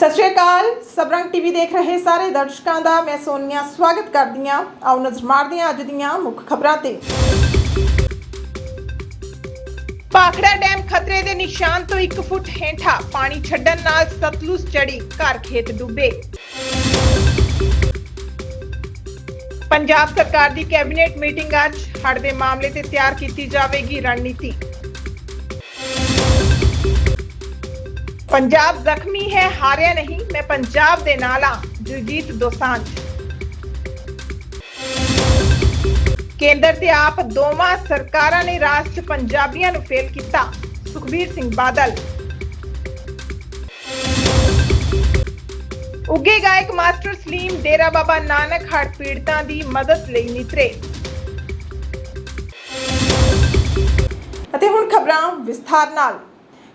ਸਤਿ ਸ਼੍ਰੀ ਅਕਾਲ। ਸਬਰੰਗ ਟੀਵੀ ਦੇਖ ਰਹੇ ਸਾਰੇ ਦਰਸ਼ਕਾਂ ਦਾ। ਮੈਂ ਸੋਨੀਆ, ਸਵਾਗਤ ਕਰਦੀ ਹਾਂ। ਆਓ ਨਜ਼ਰ ਮਾਰਦੇ ਹਾਂ ਅੱਜ ਦੀਆਂ ਮੁੱਖ ਖਬਰਾਂ ਤੇ। ਪਾਖੜਾ ਡੈਮ ਖਤਰੇ ਦੇ ਨਿਸ਼ਾਨ ਤੋਂ 1 ਫੁੱਟ ਹੇਠਾਂ ਪਾਣੀ ਛੱਡਣ ਨਾਲ ਸਤਲੁਜ ਚੜੀ ਘਰ ਖੇਤ ਡੁੱਬੇ। ਪੰਜਾਬ ਸਰਕਾਰ ਦੀ ਕੈਬਨਿਟ ਮੀਟਿੰਗ ਅੱਜ। ਹੜ੍ਹ ਦੇ ਮਾਮਲੇ ਤੇ ਤਿਆਰ ਕੀਤੀ ਜਾਵੇਗੀ ਰਣਨੀਤੀ। ਪੰਜਾਬ ਜ਼ਖਮੀ ਹੈ, ਹਾਰਿਆ ਨਹੀਂ, ਮੈਂ ਪੰਜਾਬ ਦੇ ਨਾਲ ਹਾਂ ਜਗਜੀਤ ਦੋਸਾਂਝ। ਕੇਂਦਰ ਤੇ ਆਪ ਦੋਵਾਂ ਸਰਕਾਰਾਂ ਨੇ ਰਾਜ ਪੰਜਾਬੀਆਂ ਨੂੰ ਫੇਲ ਕੀਤਾ, ਸੁਖਬੀਰ ਸਿੰਘ ਬਾਦਲ। ਉੱਗੇ ਗਾਇਕ ਮਾਸਟਰ ਸਲੀਮ ਡੇਰਾ ਬਾਬਾ ਨਾਨਕ ਹੜ੍ਹ ਪੀੜਤਾਂ ਦੀ ਮਦਦ ਲਈ ਨਿਤਰੇ। ਅਤੇ ਹੁਣ ਖਬਰਾਂ ਵਿਸਥਾਰ ਨਾਲ।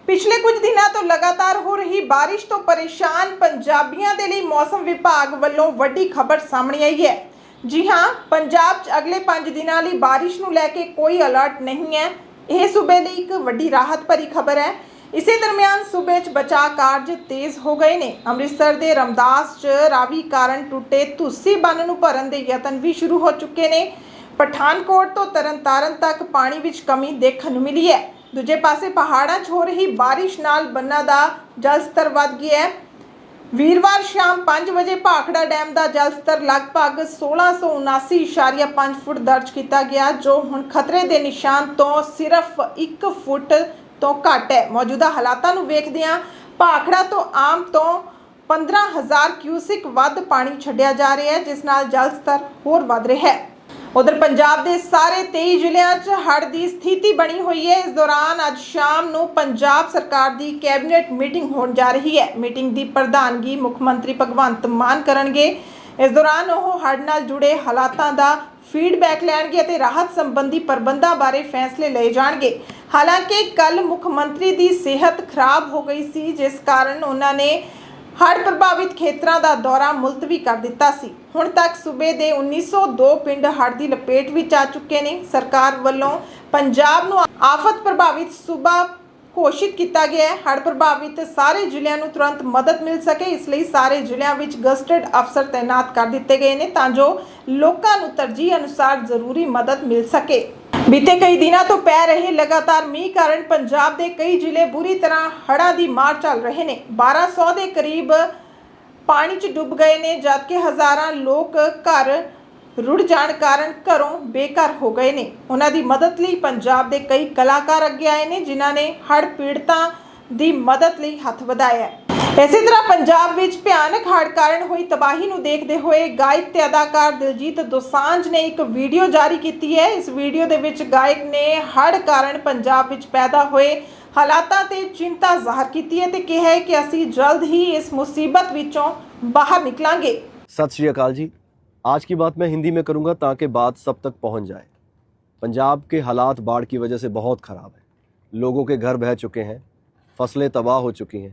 ਪਿਛਲੇ ਕੁਝ ਦਿਨਾਂ ਤੋਂ ਲਗਾਤਾਰ ਹੋ ਰਹੀ ਬਾਰਿਸ਼ ਤੋਂ ਪਰੇਸ਼ਾਨ ਪੰਜਾਬੀਆਂ ਦੇ ਲਈ ਮੌਸਮ ਵਿਭਾਗ ਵੱਲੋਂ ਵੱਡੀ ਖਬਰ ਸਾਹਮਣੇ ਆਈ ਹੈ। ਜੀ ਹਾਂ, ਪੰਜਾਬ 'ਚ ਅਗਲੇ 5 ਦਿਨਾਂ ਲਈ ਬਾਰਿਸ਼ ਨੂੰ ਲੈ ਕੇ ਕੋਈ ਅਲਰਟ ਨਹੀਂ ਹੈ। ਇਹ ਸੂਬੇ ਲਈ ਇੱਕ ਵੱਡੀ ਰਾਹਤ ਭਰੀ ਖਬਰ ਹੈ। ਇਸੇ ਦਰਮਿਆਨ ਸੂਬੇ 'ਚ ਬਚਾਅ ਕਾਰਜ ਤੇਜ਼ ਹੋ ਗਏ ਨੇ। ਅੰਮ੍ਰਿਤਸਰ ਦੇ ਰਮਦਾਸ 'ਚ ਰਾਵੀ ਕਾਰਨ ਟੁੱਟੇ ਤੁਸੀਂ ਬੰਨ ਨੂੰ ਭਰਨ ਦੇ ਯਤਨ ਵੀ ਸ਼ੁਰੂ ਹੋ ਚੁੱਕੇ ਨੇ। ਪਠਾਨਕੋਟ ਤੋਂ ਤਰਨਤਾਰਨ ਤੱਕ ਪਾਣੀ ਵਿੱਚ ਕਮੀ ਦੇਖਣ ਨੂੰ ਮਿਲੀ ਹੈ। ਦੂਜੇ ਪਾਸੇ ਪਹਾੜਾਂ 'ਚ ਹੋ ਰਹੀ ਬਾਰਿਸ਼ ਨਾਲ ਬੰਨਾਂ ਦਾ ਜਲ ਸਤਰ ਵੱਧ ਗਿਆ ਹੈ। ਵੀਰਵਾਰ ਸ਼ਾਮ 5 ਵਜੇ ਭਾਖੜਾ ਡੈਮ ਦਾ ਜਲ ਸਤਰ ਲਗਭਗ 1679.5 ਫੁੱਟ ਦਰਜ ਕੀਤਾ ਗਿਆ, ਜੋ ਹੁਣ ਖਤਰੇ ਦੇ ਨਿਸ਼ਾਨ ਤੋਂ ਸਿਰਫ 1 ਫੁੱਟ ਤੋਂ ਘੱਟ ਹੈ। ਮੌਜੂਦਾ ਹਾਲਾਤਾਂ ਨੂੰ ਵੇਖਦਿਆਂ ਭਾਖੜਾ ਤੋਂ ਆਮ ਤੋਂ 15000 ਕਿਊਸਿਕ ਵੱਧ ਪਾਣੀ ਛੱਡਿਆ ਜਾ ਰਿਹਾ ਹੈ, ਜਿਸ ਨਾਲ ਜਲ ਸਤਰ ਹੋਰ ਵੱਧ ਰਿਹਾ ਹੈ। ਉਧਰ ਪੰਜਾਬ ਦੇ ਸਾਰੇ 23 ਜ਼ਿਲ੍ਹਿਆਂ 'ਚ ਹੜ੍ਹ ਦੀ ਸਥਿਤੀ ਬਣੀ ਹੋਈ ਹੈ। ਇਸ ਦੌਰਾਨ ਅੱਜ ਸ਼ਾਮ ਨੂੰ ਪੰਜਾਬ ਸਰਕਾਰ ਦੀ ਕੈਬਨਿਟ ਮੀਟਿੰਗ ਹੋਣ ਜਾ ਰਹੀ ਹੈ। ਮੀਟਿੰਗ ਦੀ ਪ੍ਰਧਾਨਗੀ ਮੁੱਖ ਮੰਤਰੀ ਭਗਵੰਤ ਮਾਨ ਕਰਨਗੇ। ਇਸ ਦੌਰਾਨ ਉਹ ਹੜ੍ਹ ਨਾਲ ਜੁੜੇ ਹਾਲਾਤਾਂ ਦਾ ਫੀਡਬੈਕ ਲੈਣਗੇ ਅਤੇ ਰਾਹਤ ਸੰਬੰਧੀ ਪ੍ਰਬੰਧਾਂ ਬਾਰੇ ਫੈਸਲੇ ਲਏ ਜਾਣਗੇ। ਹਾਲਾਂਕਿ ਕੱਲ ਮੁੱਖ ਮੰਤਰੀ ਦੀ ਸਿਹਤ ਖਰਾਬ ਹੋ ਗਈ ਸੀ, ਜਿਸ ਕਾਰਨ ਉਹਨਾਂ ਨੇ ਹੜ੍ਹ ਪ੍ਰਭਾਵਿਤ ਖੇਤਰਾਂ ਦਾ ਦੌਰਾ ਮੁਲਤਵੀ ਕਰ ਦਿੱਤਾ ਸੀ। ਹੁਣ ਤੱਕ ਸੂਬੇ ਦੇ 1902 ਪਿੰਡ ਹੜ੍ਹ ਦੀ ਲਪੇਟ ਵਿੱਚ ਆ ਚੁੱਕੇ ਨੇ। ਸਰਕਾਰ ਵੱਲੋਂ ਪੰਜਾਬ ਨੂੰ ਆਫਤ ਪ੍ਰਭਾਵਿਤ ਸੂਬਾ ਘੋਸ਼ਿਤ ਕੀਤਾ ਗਿਆ ਹੈ। ਹੜ੍ਹ ਪ੍ਰਭਾਵਿਤ ਸਾਰੇ ਜ਼ਿਲ੍ਹਿਆਂ ਨੂੰ ਤੁਰੰਤ ਮਦਦ ਮਿਲ ਸਕੇ। ਇਸ ਲਈ ਸਾਰੇ ਜ਼ਿਲ੍ਹਿਆਂ ਵਿੱਚ ਗਸਟਡ ਅਫਸਰ ਤਾਇਨਾਤ ਕਰ ਦਿੱਤੇ ਗਏ ਨੇ ਤਾਂ ਜੋ ਲੋਕਾਂ ਨੂੰ ਤਰਜੀਹ ਅਨੁਸਾਰ ਜ਼ਰੂਰੀ ਮਦਦ ਮਿਲ ਸਕੇ। ਬੀਤੇ ਕਈ ਦਿਨਾਂ ਤੋਂ ਪੈ ਰਹੇ ਲਗਾਤਾਰ ਮੀਂਹ ਕਾਰਨ ਪੰਜਾਬ ਦੇ ਕਈ ਜ਼ਿਲ੍ਹੇ ਬੁਰੀ ਤਰ੍ਹਾਂ ਹੜ੍ਹਾਂ ਦੀ ਮਾਰ ਚੱਲ ਰਹੇ ਨੇ। 1200 ਦੇ ਕਰੀਬ ਪਾਣੀ 'ਚ ਡੁੱਬ ਗਏ ਨੇ, ਜਦਕਿ ਹਜ਼ਾਰਾਂ ਲੋਕ ਘਰ ਰੁੜ ਜਾਣ ਕਾਰਨ ਘਰੋਂ ਬੇਘਰ ਹੋ ਗਏ ਨੇ। ਉਹਨਾਂ ਦੀ ਮਦਦ ਲਈ ਪੰਜਾਬ ਦੇ ਕਈ ਕਲਾਕਾਰ ਅੱਗੇ ਆਏ ਨੇ, ਜਿਨ੍ਹਾਂ ਨੇ ਹੜ੍ਹ ਪੀੜਤਾਂ ਦੀ ਮਦਦ ਲਈ ਹੱਥ ਵਧਾਇਆ ਇਸੇ ਤਰ੍ਹਾਂ ਪੰਜਾਬ ਵਿੱਚ ਭਿਆਨਕ ਹੜ੍ਹ ਕਾਰਨ ਹੋਈ ਤਬਾਹੀ ਨੂੰ ਦੇਖਦੇ ਹੋਏ ਗਾਇਕ ਤੇ ਅਦਾਕਾਰ ਦਿਲਜੀਤ ਦੋਸਾਂਝ ਨੇ ਇੱਕ ਵੀਡੀਓ ਜਾਰੀ ਕੀਤੀ ਹੈ ਇਸ ਵੀਡੀਓ ਦੇ ਵਿੱਚ ਗਾਇਕ ਨੇ ਹੜ੍ਹ ਕਾਰਨ ਪੰਜਾਬ ਵਿੱਚ ਪੈਦਾ ਹੋਏ ਹਾਲਾਤਾਂ ਤੇ ਚਿੰਤਾ ਜ਼ਾਹਰ ਕੀਤੀ ਹੈ ਤੇ ਕਿਹਾ ਹੈ ਕਿ ਅਸੀਂ ਜਲਦ ਹੀ ਇਸ ਮੁਸੀਬਤ ਵਿੱਚੋਂ ਬਾਹਰ ਨਿਕਲਾਂਗੇ सत श्री अकाल जी आज की बात मैं हिंदी में करूंगा ताकि बात सब तक पहुंच जाए पंजाब के हालात बाढ़ की वजह से बहुत ख़राब है लोगों के घर बह चुके हैं फसलें तबाह हो चुकी हैं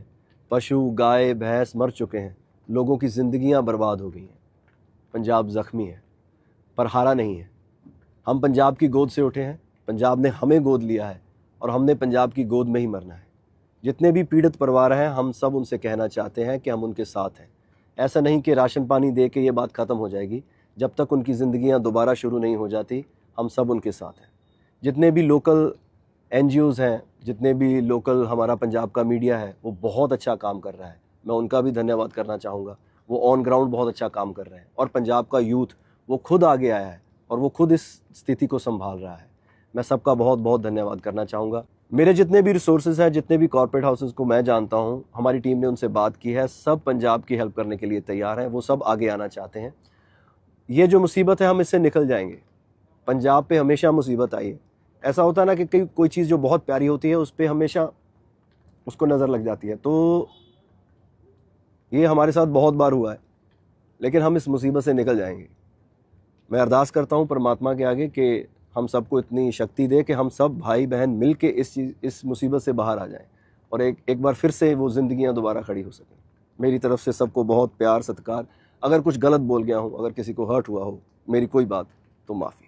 पशु, गाय, भैंस मर चुके हैं। लोगों की ज़िंदगियाँ बर्बाद हो गई हैं। पंजाब ज़ख्मी है, पर हारा नहीं है। हम पंजाब की गोद से उठे हैं। पंजाब ने हमें गोद लिया है और हमने पंजाब की गोद में ही मरना है। जितने भी पीड़ित परिवार हैं, हम सब उनसे कहना चाहते हैं कि हम उनके साथ हैं। ऐसा नहीं कि राशन पानी दे के ये बात ख़त्म हो जाएगी। जब तक उनकी ज़िंदगियाँ दोबारा शुरू नहीं हो जाती, हम सब उनके साथ हैं। जितने भी लोकल एन हैं, जितने भी लोकल हमारा पंजाब का मीडिया है, वो बहुत अच्छा काम कर रहा है। मैं उनका भी धन्यवाद करना चाहूँगा। वो ऑन ग्राउंड बहुत अच्छा काम कर रहे हैं और पंजाब का यूथ वो खुद आगे आया है और वो खुद इस स्थिति को संभाल रहा है। मैं सबका बहुत बहुत धन्यवाद करना चाहूँगा। मेरे जितने भी रिसोर्सेज हैं, जितने भी कॉरपोरेट हाउसेज को मैं जानता हूँ, हमारी टीम ने उनसे बात की है, सब पंजाब की हेल्प करने के लिए तैयार हैं, वो सब आगे आना चाहते हैं। ये जो मुसीबत है, हम इससे निकल जाएँगे। पंजाब पे हमेशा मुसीबत आई है। ऐसा होता है ना कि कई कोई चीज़ जो बहुत प्यारी होती है, उस पर हमेशा उसको नज़र लग जाती है। तो ये हमारे साथ बहुत बार हुआ है, लेकिन हम इस मुसीबत से निकल जाएँगे। मैं अरदास करता हूँ परमात्मा के आगे कि हम सबको इतनी शक्ति दे कि हम सब भाई बहन मिल के इस चीज़ इस मुसीबत से बाहर आ जाएँ और एक एक बार फिर से वो ज़िंदगियाँ दोबारा खड़ी हो सकें। मेरी तरफ़ से सबको बहुत प्यार, सत्कार। अगर कुछ गलत बोल गया हूँ, अगर किसी को हर्ट हुआ हो, मेरी कोई बात तो माफ़ी।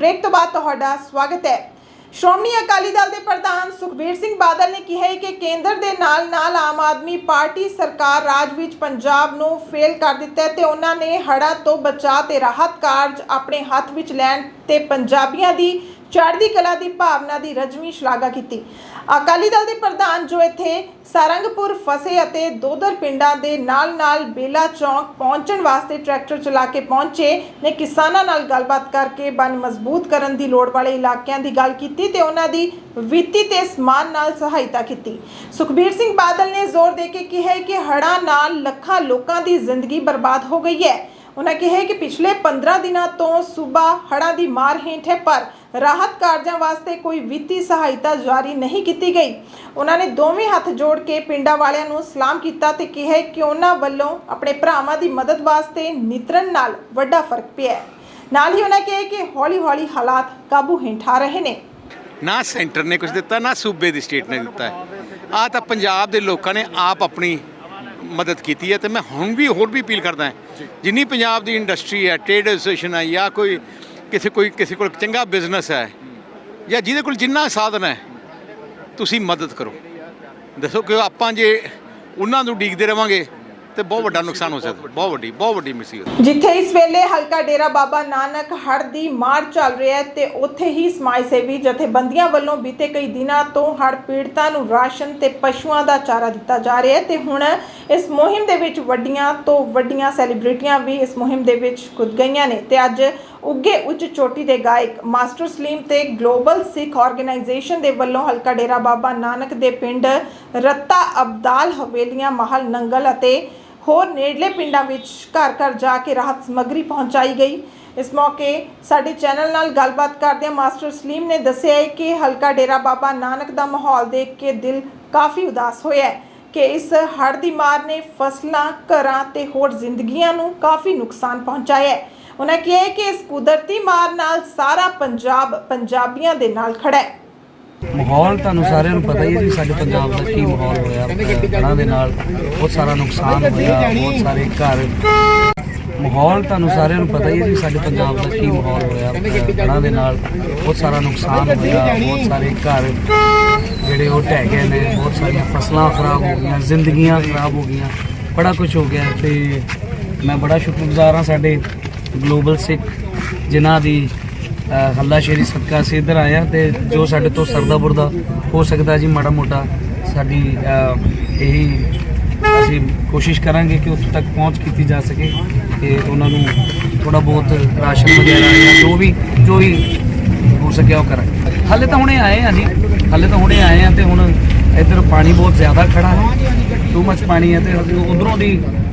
ਬ੍ਰੇਕ ਤੋਂ ਬਾਅਦ ਤੁਹਾਡਾ ਸਵਾਗਤ ਹੈ। ਸ਼੍ਰੋਮਣੀ ਅਕਾਲੀ ਦਲ ਦੇ ਪ੍ਰਧਾਨ ਸੁਖਬੀਰ ਸਿੰਘ ਬਾਦਲ ਨੇ ਕਿਹਾ ਹੈ ਕਿ ਕੇਂਦਰ ਦੇ ਨਾਲ-ਨਾਲ ਆਮ ਆਦਮੀ ਪਾਰਟੀ ਸਰਕਾਰ ਰਾਜ ਵਿੱਚ ਪੰਜਾਬ ਨੂੰ ਫੇਲ ਕਰ ਦਿੱਤਾ ਹੈ ਤੇ ਉਹਨਾਂ ਨੇ ਹੜ੍ਹਾਂ ਤੋਂ ਬਚਾਅ ਤੇ ਰਾਹਤ ਕਾਰਜ ਆਪਣੇ ਹੱਥ ਵਿੱਚ ਲੈਣ ਤੇ ਪੰਜਾਬੀਆਂ ਦੀ ਚੜ੍ਹਦੀ ਕਲਾ ਦੀ ਭਾਵਨਾ ਦੀ ਰਜਵੀਂ ਸ਼ਲਾਘਾ ਕੀਤੀ। ਅਕਾਲੀ ਦਲ ਦੇ ਪ੍ਰਧਾਨ ਜੋ ਇੱਥੇ ਸਾਰੰਗਪੁਰ ਫਸੇ ਅਤੇ ਦੋਦਰ ਪਿੰਡਾਂ ਦੇ ਨਾਲ-ਨਾਲ ਬੇਲਾ ਚੌਂਕ ਪਹੁੰਚਣ ਵਾਸਤੇ ਟਰੈਕਟਰ ਚਲਾ ਕੇ ਪਹੁੰਚੇ ਨੇ ਕਿਸਾਨਾਂ ਨਾਲ ਗੱਲਬਾਤ ਕਰਕੇ ਬੰਨ ਮਜ਼ਬੂਤ ਕਰਨ ਦੀ ਲੋੜ ਵਾਲੇ ਇਲਾਕਿਆਂ ਦੀ ਗੱਲ ਕੀਤੀ ਤੇ ਉਹਨਾਂ ਦੀ ਵਿੱਤੀ ਤੇ ਸਮਾਨ ਨਾਲ ਸਹਾਇਤਾ ਕੀਤੀ। ਸੁਖਬੀਰ ਸਿੰਘ ਬਾਦਲ ਨੇ ਜ਼ੋਰ ਦੇ ਕੇ ਕਿਹਾ ਕਿ ਹੜ੍ਹਾਂ ਨਾਲ ਲੱਖਾਂ ਲੋਕਾਂ ਦੀ ਜ਼ਿੰਦਗੀ ਬਰਬਾਦ ਹੋ ਗਈ ਹੈ। ਉਹਨਾਂ ਕਿਹਾ ਕਿ ਪਿਛਲੇ 15 ਦਿਨਾਂ ਤੋਂ ਸੂਬਾ ਹੜ੍ਹਾਂ ਦੀ ਮਾਰ ਹੇਠ ਹੈ, ਪਰ ਰਾਹਤ ਕਾਰਜਾਂ ਵਾਸਤੇ ਕੋਈ ਵਿੱਤੀ ਸਹਾਇਤਾ ਜਾਰੀ ਨਹੀਂ ਕੀਤੀ ਗਈ। ਉਹਨਾਂ ਨੇ ਦੋਵੇਂ ਹੱਥ ਜੋੜ ਕੇ ਪਿੰਡਾਂ ਵਾਲਿਆਂ ਨੂੰ ਸਲਾਮ ਕੀਤਾ ਤੇ ਕਿਹਾ ਕਿ ਉਹਨਾਂ ਵੱਲੋਂ ਆਪਣੇ ਭਰਾਵਾਂ ਦੀ ਮਦਦ ਵਾਸਤੇ ਨਿਤਰਨ ਨਾਲ ਵੱਡਾ ਫ਼ਰਕ ਪਿਆ ਹੈ। ਨਾਲ ਹੀ ਉਹਨਾਂ ਕਿਹਾ ਕਿ ਹੌਲੀ-ਹੌਲੀ ਹਾਲਾਤ ਕਾਬੂ ਹੇਠ ਆ ਰਹੇ ਨੇ। ਨਾ ਸੈਂਟਰ ਨੇ ਕੁਝ ਦਿੱਤਾ, ਨਾ ਸੂਬੇ ਦੀ ਸਟੇਟ ਨੇ ਦਿੱਤਾ ਆ ਤਾਂ ਪੰਜਾਬ ਦੇ ਲੋਕਾਂ ਨੇ ਆਪ ਆਪਣੀ ਮਦਦ ਕੀਤੀ ਹੈ ਤੇ ਮੈਂ ਹੁਣ ਵੀ ਹੋਰ ਵੀ ਅਪੀਲ ਕਰਦਾ ਹਾਂ। ਜਿੰਨੀ ਪੰਜਾਬ ਦੀ ਇੰਡਸਟਰੀ ਹੈ, ਟ੍ਰੇਡ ਐਸੋਸੀਏਸ਼ਨ ਹੈ ਜਾਂ ਕੋਈ ਕਿਸੇ ਕੋਈ, ਕਿਸੇ ਕੋਲ ਚੰਗਾ ਬਿਜ਼ਨਸ ਹੈ ਜਾਂ ਜਿਹਦੇ ਕੋਲ ਜਿੰਨਾ ਸਾਧਨ ਹੈ, ਤੁਸੀਂ ਮਦਦ ਕਰੋ। ਦੱਸੋ ਕਿ ਆਪਾਂ ਜੇ ਉਹਨਾਂ ਨੂੰ ਡੀਕਦੇ ਰਵਾਂਗੇ, ਤੇ ਬਹੁਤ ਵੱਡਾ ਨੁਕਸਾਨ ਹੋ ਸਕਦਾ। ਬਹੁਤ ਵੱਡੀ ਬਹੁਤ ਵੱਡੀ ਮੁਸੀਬਤ। ਜਿੱਥੇ ਇਸ ਵੇਲੇ ਹਲਕਾ ਡੇਰਾ ਬਾਬਾ ਨਾਨਕ ਹੜ੍ਹ ਦੀ ਮਾਰ ਚੱਲ ਰਿਹਾ ਹੈ ਤੇ ਉੱਥੇ ਹੀ ਸਮਾਜ ਸੇਵੀ ਜਥੇਬੰਦੀਆਂ ਵੱਲੋਂ ਬੀਤੇ ਕਈ ਦਿਨਾਂ ਤੋਂ ਹੜ੍ਹ ਪੀੜਤਾਂ ਨੂੰ ਰਾਸ਼ਨ ਤੇ ਪਸ਼ੂਆਂ ਦਾ ਚਾਰਾ ਦਿੱਤਾ ਜਾ ਰਿਹਾ ਹੈ ਤੇ ਹੁਣ ਇਸ ਮੁਹਿੰਮ ਦੇ ਵਿੱਚ ਵੱਡੀਆਂ ਤੋਂ ਵੱਡੀਆਂ ਸੈਲੀਬ੍ਰਿਟੀਆਂ ਵੀ ਇਸ ਮੁਹਿੰਮ ਦੇ ਵਿੱਚ ਖੁਦ ਗਈਆਂ ਨੇ ਤੇ ਅੱਜ ਉੱਗੇ ਉੱਚ ਚੋਟੀ ਦੇ ਗਾਇਕ ਮਾਸਟਰ ਸਲੀਮ ਤੇ ਗਲੋਬਲ ਸਿੱਖ ਆਰਗੇਨਾਈਜੇਸ਼ਨ ਦੇ ਵੱਲੋਂ ਹਲਕਾ ਡੇਰਾ ਬਾਬਾ ਨਾਨਕ ਦੇ ਪਿੰਡ ਰੱਤਾ ਅਬਦਾਲ ਹਵੇਲੀਆਂ ਮਹਲ ਨੰਗਲ ਅਤੇ ਹੋਰ ਨੇੜਲੇ ਪਿੰਡਾਂ ਵਿੱਚ ਘਰ ਘਰ ਜਾ ਕੇ ਰਾਹਤ ਸਮੱਗਰੀ ਪਹੁੰਚਾਈ ਗਈ। ਇਸ ਮੌਕੇ ਸਾਡੇ ਚੈਨਲ ਨਾਲ ਗੱਲਬਾਤ ਕਰਦਿਆਂ ਮਾਸਟਰ ਸਲੀਮ ਨੇ ਦੱਸਿਆ ਹੈ ਕਿ ਹਲਕਾ ਡੇਰਾ ਬਾਬਾ ਨਾਨਕ ਦਾ ਮਾਹੌਲ ਦੇਖ ਕੇ ਦਿਲ ਕਾਫੀ ਉਦਾਸ ਹੋਇਆ ਹੈ ਕਿ ਇਸ ਹੜ੍ਹ ਦੀ ਮਾਰ ਨੇ ਫਸਲਾਂ, ਘਰਾਂ ਤੇ ਹੋਰ ਜ਼ਿੰਦਗੀਆਂ ਨੂੰ ਕਾਫੀ ਨੁਕਸਾਨ ਪਹੁੰਚਾਇਆ ਹੈ। ਉਹਨਾਂ ਕਿਹਾ ਕਿ ਇਸ ਕੁਦਰਤੀ ਮਾਰ ਨਾਲ ਸਾਰਾ ਪੰਜਾਬ ਪੰਜਾਬੀਆਂ ਦੇ ਨਾਲ ਖੜਾ ਹੈ। ਮਾਹੌਲ ਤੁਹਾਨੂੰ ਸਾਰਿਆਂ ਨੂੰ ਪਤਾ ਹੀ ਹੈ ਜੀ, ਸਾਡੇ ਪੰਜਾਬ ਦਾ ਕੀ ਮਾਹੌਲ ਹੋਇਆ ਹੜ੍ਹਾਂ ਦੇ ਨਾਲ ਬਹੁਤ ਸਾਰਾ ਨੁਕਸਾਨ ਹੋਇਆ, ਬਹੁਤ ਸਾਰੇ ਘਰ। ਮਾਹੌਲ ਤੁਹਾਨੂੰ ਸਾਰਿਆਂ ਨੂੰ ਪਤਾ ਹੀ ਹੈ ਜੀ, ਸਾਡੇ ਪੰਜਾਬ ਦਾ ਕੀ ਮਾਹੌਲ ਹੋਇਆ ਹੜ੍ਹਾਂ ਦੇ ਨਾਲ ਬਹੁਤ ਸਾਰਾ ਨੁਕਸਾਨ ਹੋਇਆ, ਬਹੁਤ ਸਾਰੇ ਘਰ ਜਿਹੜੇ ਉਹ ਢਹਿ ਗਏ ਨੇ, ਬਹੁਤ ਸਾਰੀਆਂ ਫਸਲਾਂ ਖਰਾਬ ਹੋ ਗਈਆਂ, ਜ਼ਿੰਦਗੀਆਂ ਖਰਾਬ ਹੋ ਗਈਆਂ, ਬੜਾ ਕੁਝ ਹੋ ਗਿਆ ਤੇ ਮੈਂ ਬੜਾ ਸ਼ੁਕਰਗੁਜ਼ਾਰ ਹਾਂ ਸਾਡੇ ਗਲੋਬਲ ਸਿੱਖ ਜਿਨ੍ਹਾਂ ਦੀ ਅ, ਹੱਲਾਸ਼ੇਰੀ ਸਦਕਾ ਅਸੀਂ ਇੱਧਰ ਆਏ ਹਾਂ ਤੇ ਜੋ ਸਾਡੇ ਤੋਂ ਸਰਦਾ ਬੁਰਦਾ ਹੋ ਸਕਦਾ ਜੀ ਮਾੜਾ ਮੋਟਾ ਸਾਡੀ ਇਹੀ ਅਸੀਂ ਕੋਸ਼ਿਸ਼ ਕਰਾਂਗੇ ਕਿ ਉੱਥੇ ਤੱਕ ਪਹੁੰਚ ਕੀਤੀ ਜਾ ਸਕੇ ਤੇ ਉਹਨਾਂ ਨੂੰ ਥੋੜਾ ਬਹੁਤ ਰਾਸ਼ਨ ਵਗੈਰਾ ਜਾਂ ਜੋ ਵੀ ਜੋ ਵੀ ਹੋ ਸਕਿਆ ਉਹ ਕਰਾਂਗੇ। ਹਾਲੇ ਤਾਂ ਹੁਣੇ ਆਏ ਆ ਜੀ ਹਾਲੇ ਤਾਂ ਹੁਣੇ ਆਏ ਆ ਤੇ ਹੁਣ ਇੱਧਰ ਪਾਣੀ ਬਹੁਤ ਜ਼ਿਆਦਾ ਖੜਾ ਹੈ। ਟੂ ਮੱਚ ਪਾਣੀ ਹੈ ਤੇ ਉਧਰੋਂ ਦੀ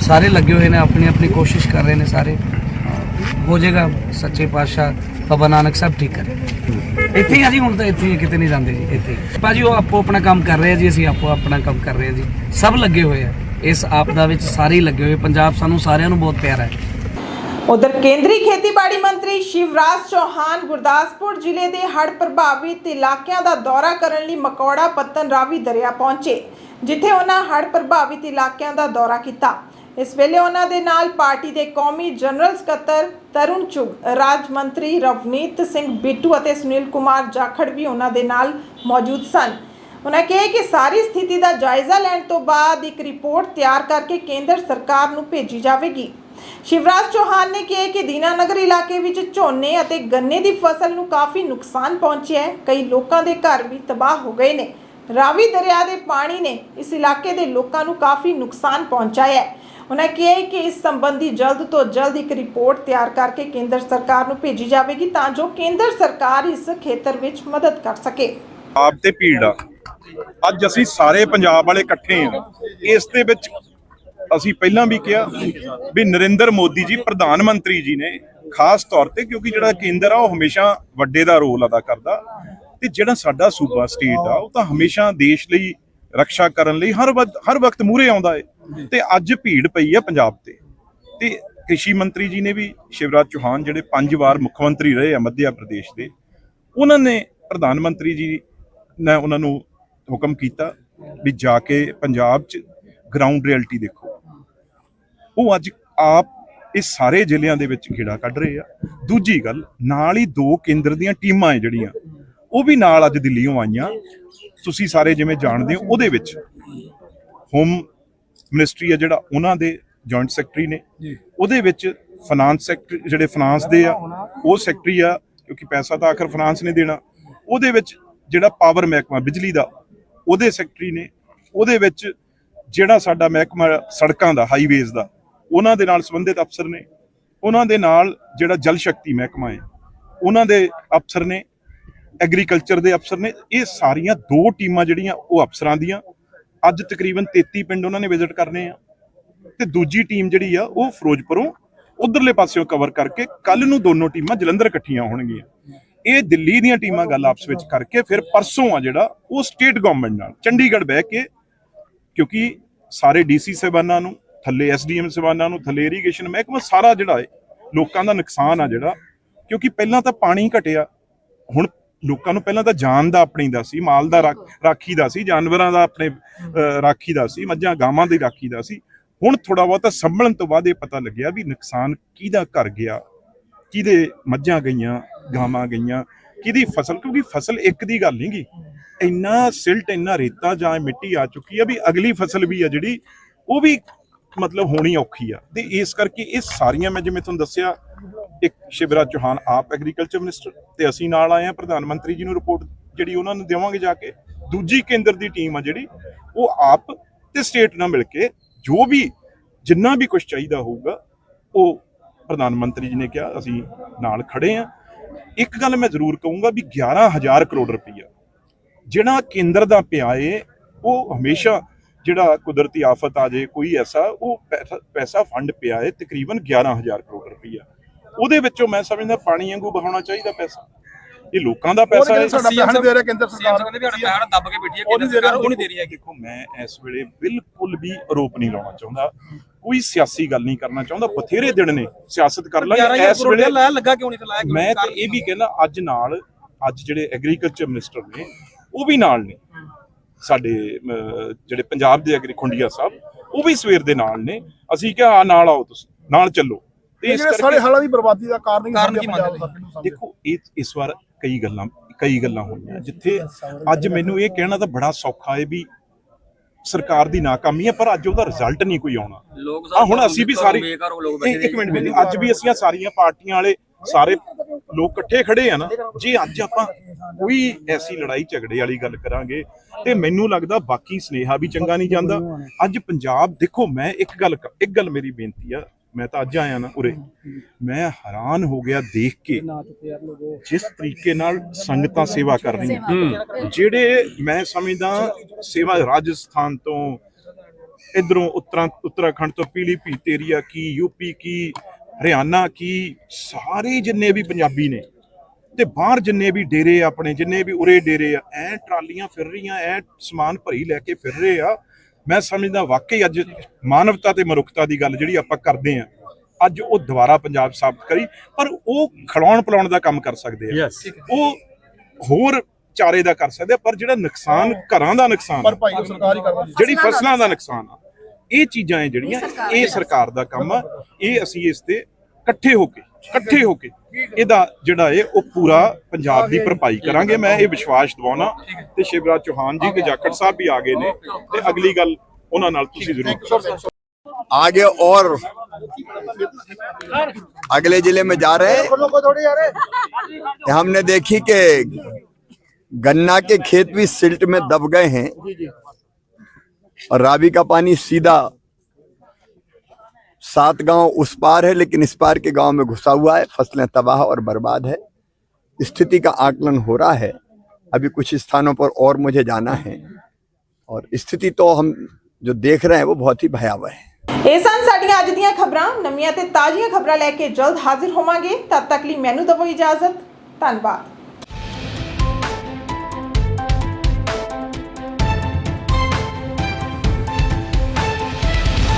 ਸਾਰੇ ਲੱਗੇ ਹੋਏ ਨੇ, ਆਪਣੀ ਆਪਣੀ ਕੋਸ਼ਿਸ਼ ਕਰ ਰਹੇ ਨੇ ਸਾਰੇ। ਹੋ ਜਾਏਗਾ, ਸੱਚੇ ਪਾਤਸ਼ਾਹ, ਬਾਬਾ ਨਾਨਕ ਸਾਹਿਬ ਠੀਕ ਕਰੇ। ਇੱਥੇ ਹੀ ਆ ਜੀ, ਹੁਣ ਤਾਂ ਇੱਥੇ ਹੀ ਕਿਤੇ ਨਹੀਂ ਜਾਂਦੇ ਜੀ, ਇੱਥੇ ਭਾਜੀ, ਉਹ ਆਪੋ ਆਪਣਾ ਕੰਮ ਕਰ ਰਹੇ ਆ ਜੀ, ਅਸੀਂ ਆਪੋ ਆਪਣਾ ਕੰਮ ਕਰ ਰਹੇ ਆ ਜੀ। ਸਭ ਲੱਗੇ ਹੋਏ ਆ। ਇਸ ਆਪਦਾ ਵਿੱਚ ਸਾਰੇ ਲੱਗੇ ਹੋਏ। ਪੰਜਾਬ ਸਾਨੂੰ ਸਾਰਿਆਂ ਨੂੰ ਬਹੁਤ ਪਿਆਰਾ ਹੈ। ਉਧਰ ਕੇਂਦਰੀ ਖੇਤੀਬਾੜੀ ਮੰਤਰੀ ਸ਼ਿਵਰਾਜ ਚੌਹਾਨ ਗੁਰਦਾਸਪੁਰ ਜ਼ਿਲ੍ਹੇ ਦੇ ਹੜ੍ਹ ਪ੍ਰਭਾਵਿਤ ਇਲਾਕਿਆਂ ਦਾ ਦੌਰਾ ਕਰਨ ਲਈ ਮਕੌੜਾ ਪੱਤਨ ਰਾਵੀ ਦਰਿਆ ਪਹੁੰਚੇ, ਜਿੱਥੇ ਉਹਨਾਂ ਹੜ੍ਹ ਪ੍ਰਭਾਵਿਤ ਇਲਾਕਿਆਂ ਦਾ ਦੌਰਾ ਕੀਤਾ। ਇਸ ਵੇਲੇ ਉਹਨਾਂ ਦੇ ਨਾਲ ਪਾਰਟੀ ਦੇ ਕੌਮੀ ਜਨਰਲ ਸਕੱਤਰ ਤਰੁਣ ਚੁਗ, ਰਾਜ ਮੰਤਰੀ ਰਵਨੀਤ ਸਿੰਘ ਬਿੱਟੂ ਅਤੇ ਸੁਨੀਲ ਕੁਮਾਰ ਜਾਖੜ ਵੀ ਉਹਨਾਂ ਦੇ ਨਾਲ ਮੌਜੂਦ ਸਨ। ਉਹਨਾਂ ਕਿਹਾ ਕਿ ਸਾਰੀ ਸਥਿਤੀ ਦਾ ਜਾਇਜ਼ਾ ਲੈਣ ਤੋਂ ਬਾਅਦ ਇੱਕ ਰਿਪੋਰਟ ਤਿਆਰ ਕਰਕੇ ਕੇਂਦਰ ਸਰਕਾਰ ਨੂੰ ਭੇਜੀ ਜਾਵੇਗੀ। ਸ਼ਿਵਰਾਜ ਚੌਹਾਨ ਨੇ ਕਿਹਾ ਕਿ ਦੀਨਾਨਗਰ ਇਲਾਕੇ ਵਿੱਚ ਝੋਨੇ ਅਤੇ ਗੰਨੇ ਦੀ ਫਸਲ ਨੂੰ ਕਾਫੀ ਨੁਕਸਾਨ ਪਹੁੰਚਿਆ ਹੈ। ਕਈ ਲੋਕਾਂ ਦੇ ਘਰ ਵੀ ਤਬਾਹ ਹੋ ਗਏ ਨੇ। ਰਾਵੀ ਦਰਿਆ ਦੇ ਪਾਣੀ ਨੇ ਇਸ ਇਲਾਕੇ ਦੇ ਲੋਕਾਂ ਨੂੰ ਕਾਫੀ ਨੁਕਸਾਨ ਪਹੁੰਚਾਇਆ ਹੈ। ਉਹਨਾਂ ਕਿਹਾ ਕਿ ਇਸ ਸੰਬੰਧੀ ਜਲਦ ਤੋਂ ਜਲਦ ਇੱਕ ਰਿਪੋਰਟ ਤਿਆਰ ਕਰਕੇ ਕੇਂਦਰ ਸਰਕਾਰ ਨੂੰ ਭੇਜੀ ਜਾਵੇਗੀ ਤਾਂ ਜੋ ਕੇਂਦਰ ਸਰਕਾਰ ਇਸ ਖੇਤਰ ਵਿੱਚ ਮਦਦ ਕਰ ਸਕੇ। ਆਪ ਤੇ ਭੀੜ ਆ। ਅੱਜ ਅਸੀਂ ਸਾਰੇ ਪੰਜਾਬ ਵਾਲੇ ਇਕੱਠੇ ਆ ਇਸ ਦੇ ਵਿੱਚ ਅਸੀਂ ਪਹਿਲਾਂ ਵੀ ਕਿਹਾ ਵੀ ਨਰਿੰਦਰ ਮੋਦੀ ਜੀ ਪ੍ਰਧਾਨ ਮੰਤਰੀ ਜੀ ਨੇ ਖਾਸ ਤੌਰ ਤੇ, ਕਿਉਂਕਿ ਜਿਹੜਾ ਕੇਂਦਰ ਆ, ਉਹ ਹਮੇਸ਼ਾ ਵੱਡੇ ਦਾ ਰੋਲ ਅਦਾ ਕਰਦਾ। ਤੇ ਜਿਹੜਾ ਸਾਡਾ ਸੂਬਾ, ਸਟੇਟ ਆ, ਉਹ ਤਾਂ ਹਮੇਸ਼ਾ ਦੇਸ਼ ਲਈ, ਰੱਖਿਆ ਕਰਨ ਲਈ ਹਰ ਵਕਤ ਹਰ ਵਕਤ ਮੂਹਰੇ ਆਉਂਦਾ ਹੈ ਤੇ ਅੱਜ ਭੀੜ ਪਈ ਆ ਪੰਜਾਬ ਤੇ। ਤੇ ਕ੍ਰਿਸ਼ੀ ਮੰਤਰੀ ਜੀ ਨੇ ਵੀ ਸ਼ਿਵਰਾਜ ਚੌਹਾਨ ਜਿਹੜੇ ਪੰਜ ਵਾਰ ਮੁੱਖ ਮੰਤਰੀ ਰਹੇ ਆ ਮੱਧਿਆ ਪ੍ਰਦੇਸ਼ ਦੇ, ਉਹਨਾਂ ਨੇ ਪ੍ਰਧਾਨ ਮੰਤਰੀ ਜੀ ਨੇ ਉਹਨਾਂ ਨੂੰ ਹੁਕਮ ਕੀਤਾ ਵੀ ਜਾ ਕੇ ਪੰਜਾਬ 'ਚ ਗਰਾਊਂਡ ਰਿਐਲਿਟੀ ਦੇਖੋ। ਉਹ ਅੱਜ ਆਪ ਇਹ ਸਾਰੇ ਜ਼ਿਲ੍ਹਿਆਂ ਦੇ ਵਿੱਚ ਖੇੜਾ ਕੱਢ ਰਹੇ ਆ। ਦੂਜੀ ਗੱਲ, ਨਾਲ ਹੀ ਦੋ ਕੇਂਦਰ ਦੀਆਂ ਟੀਮਾਂ ਹੈ ਜਿਹੜੀਆਂ, ਉਹ ਵੀ ਨਾਲ ਅੱਜ ਦਿੱਲੀੋਂ ਆਈਆਂ। ਤੁਸੀਂ ਸਾਰੇ ਜਿਵੇਂ ਜਾਣਦੇ ਹੋ, ਉਹਦੇ ਵਿੱਚ ਹੋਮ ਮਿਨਿਸਟਰੀ ਆ ਜਿਹੜਾ ਉਹਨਾਂ ਦੇ ਜੁਆਇੰਟ ਸੈਕਟਰੀ ਨੇ ਉਹਦੇ ਵਿੱਚ ਫਾਈਨਾਂਸ ਸੈਕਟਰੀ ਜਿਹੜੇ ਫਾਈਨਾਂਸ ਦੇ ਆ ਉਹ ਸੈਕਟਰੀ ਆ ਕਿਉਂਕਿ ਪੈਸਾ ਤਾਂ ਆਖਰ ਫਾਈਨਾਂਸ ਨੇ ਦੇਣਾ। ਉਹਦੇ ਵਿੱਚ ਜਿਹੜਾ ਪਾਵਰ ਮਹਿਕਮਾ ਬਿਜਲੀ ਦਾ ਉਹਦੇ ਸੈਕਟਰੀ ਨੇ ਉਹਦੇ ਵਿੱਚ ਜਿਹੜਾ ਸਾਡਾ ਮਹਿਕਮਾ ਸੜਕਾਂ ਦਾ ਹਾਈਵੇਜ਼ ਦਾ ਉਹਨਾਂ ਦੇ ਨਾਲ ਸੰਬੰਧਿਤ ਅਫਸਰ ਨੇ ਉਹਨਾਂ ਦੇ ਨਾਲ ਜਿਹੜਾ ਜਲ ਸ਼ਕਤੀ ਮਹਿਕਮਾ ਹੈ ਉਹਨਾਂ ਦੇ ਅਫਸਰ ਨੇ ਐਗਰੀਕਲਚਰ ਦੇ ਅਫਸਰ ਨੇ ਇਹ ਸਾਰੀਆਂ ਦੋ ਟੀਮਾਂ ਜਿਹੜੀਆਂ ਉਹ ਅਫਸਰਾਂ ਦੀਆਂ ਅੱਜ ਤਕਰੀਬਨ 33 ਪਿੰਡ ਉਹਨਾਂ ਨੇ ਵਿਜ਼ਿਟ ਕਰਨੇ ਆ। ਤੇ ਦੂਜੀ ਟੀਮ ਜਿਹੜੀ ਆ, ਉਹ ਫਿਰੋਜ਼ਪੁਰੋਂ ਉਧਰਲੇ ਪਾਸਿਓਂ ਕਵਰ ਕਰਕੇ ਕੱਲ ਨੂੰ ਦੋਨੋਂ ਟੀਮਾਂ ਜਲੰਧਰ ਇਕੱਠੀਆਂ ਹੋਣਗੀਆਂ। ਇਹ ਦਿੱਲੀ ਦੀਆਂ ਟੀਮਾਂ ਗੱਲ ਆਪਸ ਵਿੱਚ ਕਰਕੇ ਫਿਰ ਪਰਸੋਂ ਆ ਜਿਹੜਾ, ਉਹ ਸਟੇਟ ਗਵਰਨਮੈਂਟ ਨਾਲ ਚੰਡੀਗੜ੍ਹ ਬਹਿ ਕੇ, ਕਿਉਂਕਿ ਸਾਰੇ ਡੀਸੀ ਸਾਹਿਬਾਨਾਂ ਨੂੰ, ਥੱਲੇ ਐਸਡੀਐਮ ਸਾਹਿਬਾਨਾਂ ਨੂੰ, ਥੱਲੇ ਇਰੀਗੇਸ਼ਨ ਮਹਿਕਮਾ ਸਾਰਾ ਜਿਹੜਾ ਹੈ ਲੋਕਾਂ ਦਾ ਨੁਕਸਾਨ ਆ ਜਿਹੜਾ, ਕਿਉਂਕਿ ਪਹਿਲਾਂ ਤਾਂ ਪਾਣੀ ਘਟਿਆ, ਹੁਣ ਲੋਕਾਂ ਨੂੰ ਪਹਿਲਾਂ ਤਾਂ ਜਾਨ ਦਾ ਆਪਣੀ ਦਾ ਸੀ ਮਾਲ ਦਾ ਰਾਖ- ਦਾ ਸੀ ਜਾਨਵਰਾਂ ਦਾ ਆਪਣੇ ਰਾਖੀ ਦਾ ਸੀ ਮੱਝਾਂ ਗਾਵਾਂ ਦੀ ਰਾਖੀ ਦਾ ਸੀ। ਹੁਣ ਥੋੜਾ ਬਹੁਤਾ ਸੰਭਲਣ ਤੋਂ ਬਾਅਦ ਇਹ ਪਤਾ ਲੱਗਿਆ ਵੀ ਨੁਕਸਾਨ ਕਿਹਦਾ ਘਰ ਗਿਆ ਕਿਹਦੇ ਮੱਝਾਂ ਗਈਆਂ ਗਾਵਾਂ ਗਈਆਂ ਕਿਹਦੀ ਫਸਲ ਕਿਉਂਕਿ ਫਸਲ ਇੱਕ ਦੀ ਗੱਲ ਨਹੀਂ ਗੀ ਇੰਨਾ ਸਿਲਟ ਇੰਨਾ ਰੇਤਾ ਜਾਂ ਮਿੱਟੀ ਆ ਚੁੱਕੀ ਆ ਵੀ ਅਗਲੀ ਫਸਲ ਵੀ ਆ ਜਿਹੜੀ ਉਹ ਵੀ ਮਤਲਬ ਹੋਣੀ ਔਖੀ ਆ। ਤੇ ਇਸ ਕਰਕੇ ਇਹ ਸਾਰੀਆਂ ਮੈਂ ਜਿਵੇਂ ਤੁਹਾਨੂੰ ਦੱਸਿਆ ਇੱਕ ਸ਼ਿਵਰਾਜ ਚੌਹਾਨ ਆਪ ਐਗਰੀਕਲਚਰ ਮਿਨਿਸਟਰ ਤੇ ਅਸੀਂ ਨਾਲ ਆਏ ਆ ਪ੍ਰਧਾਨ ਮੰਤਰੀ ਜੀ ਨੂੰ ਰਿਪੋਰਟ ਜਿਹੜੀ ਉਹਨਾਂ ਨੂੰ ਦੇਵਾਂਗੇ ਜਾ ਕੇ, ਦੂਜੀ ਕੇਂਦਰ ਦੀ ਟੀਮ ਆ ਜਿਹੜੀ, ਉਹ ਆਪ ਤੇ ਸਟੇਟ ਨਾਲ ਮਿਲ ਕੇ ਜੋ ਵੀ ਜਿੰਨਾ ਵੀ ਕੁਝ ਚਾਹੀਦਾ ਹੋਊਗਾ, ਉਹ ਪ੍ਰਧਾਨ ਮੰਤਰੀ ਜੀ ਨੇ ਕਿਹਾ, ਅਸੀਂ ਨਾਲ ਖੜੇ ਆ ਇੱਕ ਗੱਲ ਮੈਂ ਜ਼ਰੂਰ ਕਹੂੰਗਾ ਵੀ 11000 ਕਰੋੜ ਰੁਪਈਆ, ਜਿਹੜਾ ਕੇਂਦਰ ਦਾ ਪਿਆ ਏ, ਉਹ ਹਮੇਸ਼ਾ ਜਿਹੜਾ ਕੁਦਰਤੀ ਆਫਤ ਆ ਜੇ ਕੋਈ ਐਸਾ, ਉਹ ਪੈਸਾ- ਪੈਸਾ ਫੰਡ ਪਿਆ ਏ, ਤਕਰੀਬਨ 11000 ਕਰੋੜ ਰੁਪਈਆ। ਉਹਦੇ ਵਿੱਚੋਂ ਮੈਂ ਸਮਝਦਾ ਪਾਣੀ ਵਾਂਗੂ ਬਹਾਉਣਾ ਚਾਹੀਦਾ ਪੈਸਾ। ਇਹ ਲੋਕਾਂ ਦਾ ਪੈਸਾ ਹੈ। ਸਾਡਾ ਪੈਸਾ ਨਹੀਂ ਦੇ ਰਿਹਾ ਕੇਂਦਰ ਸਰਕਾਰ? ਕਹਿੰਦੇ ਵੀ ਸਾਡਾ ਪੈਸਾ ਦੱਬ ਕੇ ਬੈਠੀ ਹੈ ਉਹ ਨਹੀਂ ਦੇ ਕੇਂਦਰ ਰਿਹਾ, ਸਰਕਾਰ ਉਹ ਨਹੀਂ ਦੇ ਰਹੀ ਹੈਗੀ। ਦੇਖੋ ਮੈਂ ਇਸ ਵੇਲੇ ਬਿਲਕੁਲ ਵੀ ਆਰੋਪ ਨਹੀਂ ਲਾਉਣਾ ਚਾਹੁੰਦਾ। ਕੋਈ ਸਿਆਸੀ ਗੱਲ ਨਹੀਂ ਕਰਨਾ ਚਾਹੁੰਦਾ। ਬਥੇਰੇ ਦਿਨ ਨੇ ਸਿਆਸਤ ਕਰ ਲਾਂਗੇ ਇਸ ਵੇਲੇ ਲਾਇਆ ਲੱਗਾ ਕਿਉਂ ਨਹੀਂ ਲਾਇਆ ਮੈਂ? ਤਾਂ ਇਹ ਵੀ ਕਹਿੰਦਾ ਅੱਜ ਨਾਲ ਅੱਜ ਜਿਹੜੇ ਐਗਰੀਕਲਚਰ ਮਿਨਿਸਟਰ ਨੇ ਉਹ ਵੀ ਨਾਲ ਨੇ। ਸਾਡੇ ਜਿਹੜੇ ਪੰਜਾਬ ਦੇ ਐਗਰੀ ਖੁੰਡੀਆ ਸਾਹਿਬ ਉਹ ਵੀ ਸਵੇਰ ਦੇ ਨਾਲ ਨੇ। ਅਸੀਂ ਕਿਹਾ ਨਾਲ ਆਓ ਤੁਸੀਂ ਨਾਲ ਚੱਲੋ। ਤੇ ਇਸ ਸਾਰੇ ਹਾਲਾਂ ਦੀ ਬਰਬਾਦੀ ਦਾ ਕਾਰਨ ਹੀ ਕਾਰਨ ਕੀ ਪੰਜਾਬ ਮੰਨਦੇ? ਦੇਖੋ ਇਹ ਇਸ ਵਾਰ ਕਈ ਗੱਲਾਂ ਕਈ ਗੱਲਾਂ ਹੋਈਆਂ। ਜਿੱਥੇ ਅੱਜ ਮੈਨੂੰ ਇਹ ਕਹਿਣਾ ਤਾਂ ਬੜਾ ਸੌਖਾ ਹੈ ਵੀ ਸਰਕਾਰ ਦੀ ਨਾਕਾਮੀ ਹੈ ਪਰ ਅੱਜ ਉਹਦਾ ਰਿਜ਼ਲਟ ਨਹੀਂ ਕੋਈ ਆਉਣਾ। ਆ ਹੁਣ ਅਸੀਂ ਵੀ ਸਾਰੇ ਬੇਕਾਰ ਲੋਕ ਇਹ- ਇੱਕ ਮਿੰਟ ਮਿੰਟ ਅੱਜ ਵੀ ਅਸੀਂ ਸਾਰੀਆਂ ਪਾਰਟੀਆਂ ਵਾਲੇ ਸਾਰੇ ਲੋਕ ਇਕੱਠੇ ਖੜੇ ਆ ਨਾ ਜੇ ਅੱਜ ਆਪਾਂ ਕੋਈ ਐਸੀ ਲੜਾਈ ਝਗੜੇ ਵਾਲੀ ਗੱਲ ਕਰਾਂਗੇ ਤੇ ਮੈਨੂੰ ਲੱਗਦਾ ਬਾਕੀ ਸਨੇਹਾ ਵੀ ਚੰਗਾ ਨਹੀਂ ਜਾਂਦਾ। ਅੱਜ ਪੰਜਾਬ ਦੇਖੋ ਮੈਂ ਇੱਕ ਗੱਲ ਇੱਕ ਗੱਲ ਮੇਰੀ ਬੇਨਤੀ ਆ ਮੈਂ ਤਾਂ ਅੱਜ ਆਇਆ ਨਾ ਉਰੇ। ਮੈਂ ਹੈਰਾਨ ਹੋ ਗਿਆ ਦੇਖ ਕੇ ਜਿਸ ਤਰੀਕੇ ਨਾਲ ਸੰਗਤਾਂ ਸੇਵਾ ਕਰ ਰਹੀਆਂ। ਜਿਹੜੇ ਮੈਂ ਸਮਝਦਾ ਸੇਵਾ ਰਾਜਸਥਾਨ ਤੋਂ ਇਧਰੋਂ ਉੱਤਰਾਂ ਉੱਤਰਾਖੰਡ ਤੋਂ ਪੀਲੀਭੀਤ ਏਰੀਆ ਕੀ ਯੂਪੀ ਕੀ ਹਰਿਆਣਾ ਕੀ ਸਾਰੇ ਜਿੰਨੇ ਵੀ ਪੰਜਾਬੀ ਨੇ ਤੇ ਬਾਹਰ ਜਿੰਨੇ ਵੀ ਡੇਰੇ ਆਪਣੇ ਜਿੰਨੇ ਵੀ ਉਰੇ ਡੇਰੇ ਆ ਐ ਟਰਾਲੀਆਂ ਫਿਰ ਰਹੀਆਂ ਐ ਸਮਾਨ ਭਰੀ ਲੈ ਕੇ ਫਿਰ ਰਹੇ ਆ ਮੈਂ ਸਮਝਦਾ ਵਾਕਈ ਅੱਜ ਮਾਨਵਤਾ ਤੇ ਮਨੁੱਖਤਾ ਦੀ ਗੱਲ ਜਿਹੜੀ ਆਪਾਂ ਕਰਦੇ ਆ ਅੱਜ ਉਹ ਦੁਬਾਰਾ ਪੰਜਾਬ ਸਾਬਤ ਕਰੀ ਪਰ ਉਹ ਖਿਲਾਉਣ ਪਿਲਾਉਣ ਦਾ ਕੰਮ ਕਰ ਸਕਦੇ ਆ। ਉਹ ਹੋਰ ਚਾਰੇ ਦਾ ਕਰ ਸਕਦੇ ਆ ਪਰ ਜਿਹੜਾ ਨੁਕਸਾਨ ਘਰਾਂ ਦਾ ਨੁਕਸਾਨ ਪਰ ਭਾਈ ਸਰਕਾਰ ਹੀ ਕਰਦੀ ਜਿਹੜੀ ਫਸਲਾਂ ਦਾ ਨੁਕਸਾਨ। ਆ ਇਹ ਚੀਜ਼ਾਂ ਹੈ ਜਿਹੜੀਆਂ ਇਹ ਸਰਕਾਰ ਦਾ ਕੰਮ ਆ ਇਹ ਅਸੀਂ ਇਸ ਤੇ ਇਕੱਠੇ ਹੋ ਕੇ ਇਕੱਠੇ ਹੋ ਕੇ ਇਹਦਾ ਜਿਹੜਾ ਹੈ ਉਹ ਪੂਰਾ ਪੰਜਾਬ ਦੀ ਭਰਪਾਈ ਕਰਾਂਗੇ ਮੈਂ ਇਹ ਵਿਸ਼ਵਾਸ ਦਿਵਾਉਣਾ ਤੇ ਸ਼ਿਵਰਾਜ ਚੌਹਾਨ ਜੀ ਤੇ ਜਾਖੜ ਸਾਹਿਬ ਵੀ ਆ ਗਏ ਨੇ ਤੇ ਅਗਲੀ ਗੱਲ ਉਹਨਾਂ ਨਾਲ ਤੁਸੀਂ ਜ਼ਰੂਰ ਕਰੋ आगे और अगले जिले में जा रहे हैं हमने देखी कि गन्ना के खेत भी सिल्ट में दब गए हैं और रावी का पानी सीधा सात गांव उस पार है लेकिन इस पार के गांव में घुसा हुआ है फसलें तबाह और बर्बाद है स्थिति का आकलन हो रहा है अभी कुछ स्थानों पर और मुझे जाना है और स्थिति तो हम जो देख रहे हैं वो बहुत ही भयावह है ਇਹ ਸਨ ਸਾਡੀਆਂ ਅੱਜ ਦੀਆਂ ਖਬਰਾਂ ਨਵੀਆਂ ਤੇ ਤਾਜ਼ੀਆਂ ਖਬਰਾਂ ਲੈ ਕੇ ਜਲਦ ਹਾਜ਼ਰ ਹੋਵਾਂਗੇ ਤਦ ਤੱਕ ਲਈ ਮੈਨੂੰ ਦਵੋ ਇਜਾਜ਼ਤ ਧੰਨਵਾਦ